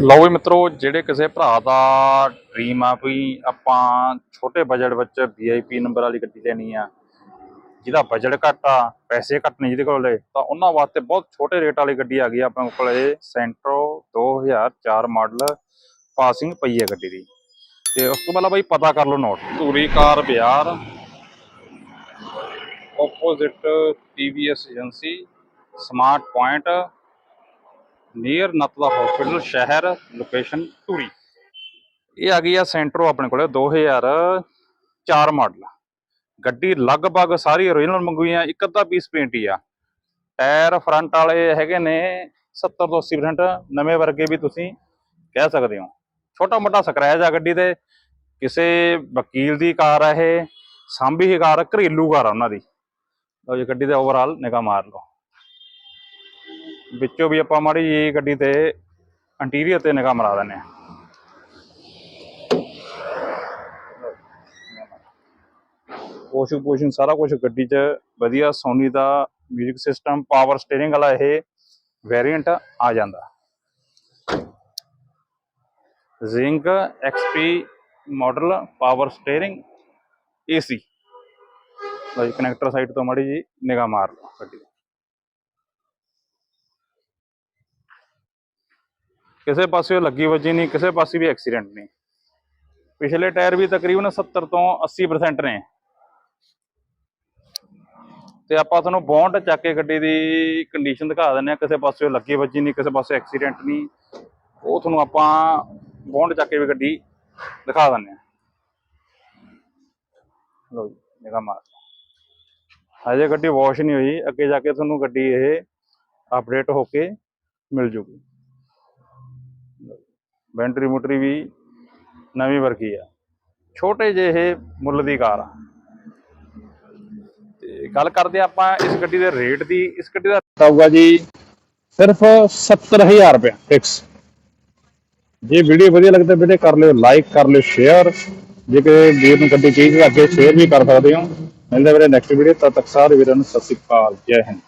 ਲਓ ਵੀ ਮਿੱਤਰੋ, ਜਿਹੜੇ ਕਿਸੇ ਭਰਾ ਦਾ ਡ੍ਰੀਮ ਆ ਵੀ ਆਪਾਂ ਛੋਟੇ ਬਜਟ ਵਿੱਚ ਵੀਆਈਪੀ ਨੰਬਰ ਵਾਲੀ ਗੱਡੀ ਲੈਣੀ ਆ, ਜਿਹਦਾ ਬਜਟ ਘੱਟ ਆ, ਪੈਸੇ ਘੱਟ ਨੇ ਜਿਹਦੇ ਕੋਲੇ, ਤਾਂ ਉਹਨਾਂ ਵਾਸਤੇ ਬਹੁਤ ਛੋਟੇ ਰੇਟ ਵਾਲੀ ਗੱਡੀ ਆ ਗਈ ਆ ਆਪਣੇ ਇਹ ਸੈਂਟਰੋ 2004 ਮਾਡਲ ਪਾਸਿੰਗ ਪਈ ਹੈ ਗੱਡੀ ਦੀ। ਤੇ ਉਸ ਤੋਂ ਪਹਿਲਾਂ ਬਾਈ ਪਤਾ ਕਰ ਲਓ note Dhuri car ਬਿਆਰ opposite TVS agency smart point near ਨਤਲਾ hospital ਸ਼ਹਿਰ ਲੋਕੇਸ਼ਨ ਧੂਰੀ। ਇਹ ਆ ਗਈ ਆ ਸੈਂਟਰੋ ਆਪਣੇ ਕੋਲੇ 2004 ਮਾਡਲ ਗੱਡੀ ਲਗਭਗ ਸਾਰੀ ਓਰੀਜਨਲ ਮੰਗੂਈ ਆ, ਇੱਕ ਅੱਧਾ ਪੀਸ ਪੇਂਟ ਹੀ ਆ। ਟਾਇਰ ਫਰੰਟ ਵਾਲੇ ਹੈਗੇ ਨੇ 70 ਤੋਂ 80% ਨਵੇਂ ਵਰਗੇ ਵੀ ਤੁਸੀਂ ਕਹਿ ਸਕਦੇ ਹੋ। ਛੋਟਾ ਮੋਟਾ ਸਕਰੈਚ ਆ ਗੱਡੀ ਤੇ ਕਿਸੇ ਵਕੀਲ ਦੀ ਕਾਰ ਆ ਇਹ, ਸਾਂਭੀ ਹੀ ਕਾਰ, ਘਰੇਲੂ ਕਾਰ ਆ ਉਹਨਾਂ ਦੀ। ਲਓ ਜੀ, ਗੱਡੀ ਦੇ ਓਵਰਆਲ ਨਿਗਾਹ ਮਾਰ ਲਓ। ਵਿੱਚੋਂ ਵੀ ਆਪਾਂ ਮਾੜੀ ਜੀ ਗੱਡੀ ਤੇ ਇੰਟੀਰੀਅਰ ਤੇ ਨਿਗਾਹ ਮਰਾ ਦਿੰਦੇ ਆ ਪੋਸ਼ਨ ਪੋਸ਼ਨ ਸਾਰਾ ਕੁਝ ਗੱਡੀ 'ਚ ਵਧੀਆ ਸੋਨੀ ਦਾ 뮤직 ਸਿਸਟਮ ਪਾਵਰ ਸਟੀਅਰਿੰਗ ਵਾਲਾ ਇਹ ਵੇਰੀਐਂਟ ਆ ਜਾਂਦਾ। ਜ਼ਿੰਕ XP model power steering AC ਲਓ ਜੀ ਕਨੈਕਟਰ ਸਾਈਡ ਤੋਂ ਮਾੜੀ ਜੀ ਨਿਗਾਹ ਮਾਰ ਲਓ ਗੱਡੀ ਕਿਸੇ ਪਾਸੇ ਲੱਗੀ ਵੱਜੀ ਨਹੀਂ, ਕਿਸੇ ਪਾਸੇ ਵੀ ਐਕਸੀਡੈਂਟ ਨਹੀਂ। ਪਿਛਲੇ ਟਾਇਰ ਵੀ ਤਕਰੀਬਨ 70 ਤੋਂ 80% ਨੇ। ਤੇ ਆਪਾਂ ਤੁਹਾਨੂੰ ਬੌਂਡ ਚੱਕ ਕੇ ਗੱਡੀ ਦੀ ਕੰਡੀਸ਼ਨ ਦਿਖਾ ਦਿੰਦੇ ਆ ਕਿਸੇ ਪਾਸੇ ਲੱਗੀ ਵੱਜੀ ਨਹੀਂ, ਕਿਸੇ ਪਾਸੇ ਐਕਸੀਡੈਂਟ ਨਹੀਂ। ਉਹ ਤੁਹਾਨੂੰ ਆਪਾਂ ਬੌਂਡ ਚੱਕ ਕੇ ਵੀ ਗੱਡੀ ਦਿਖਾ ਦਿੰਦੇ ਆ ਲਓ ਜੀ ਮਾਰ ਹਜੇ ਗੱਡੀ ਵਾਸ਼ ਨਹੀਂ ਹੋਈ। ਅੱਗੇ ਜਾ ਕੇ ਤੁਹਾਨੂੰ ਗੱਡੀ ਇਹ ਅਪਡੇਟ ਹੋ ਕੇ ਮਿਲ ਜੂਗੀ। ਬੈਂਟਰੀ ਮੋਟਰੀ ਵੀ ਨਵੀਂ ਵਰਗੀ ਆ। ਛੋਟੇ ਜਿਹੇ ਮੁੱਲ ਦੀ ਕਾਰ ਆ। ਤੇ ਗੱਲ ਕਰਦੇ ਆਪਾਂ ਇਸ ਗੱਡੀ ਦੇ ਰੇਟ ਦੀ। ਇਸ ਗੱਡੀ ਦਾ ਆਊਗਾ ਜੀ ਸਿਰਫ 70000 ਰੁਪਏ ਫਿਕਸ ਜੇ ਵੀਡੀਓ ਵਧੀਆ ਲੱਗਦਾ ਵੀਡੀਓ ਕਰ ਲਿਓ ਲਾਈਕ ਕਰ ਲਿਓ ਸ਼ੇਅਰ ਜੇ ਕਿ ਵੀਰ ਨੂੰ ਗੱਡੀ ਚਾਹੀਦੀ ਤਾਂ ਅੱਗੇ ਸ਼ੇਅਰ ਵੀ ਕਰ ਸਕਦੇ ਹੋ। ਮਿਲਦੇ ਵੀਰੇ ਨੈਕਸਟ ਵੀਡੀਓ ਤਦ ਤੱਕ ਸਾਰੇ ਵੀਰਾਂ ਨੂੰ ਸਤਿ ਸ਼੍ਰੀ ਅਕਾਲ, ਜੈ ਹਿੰਦ।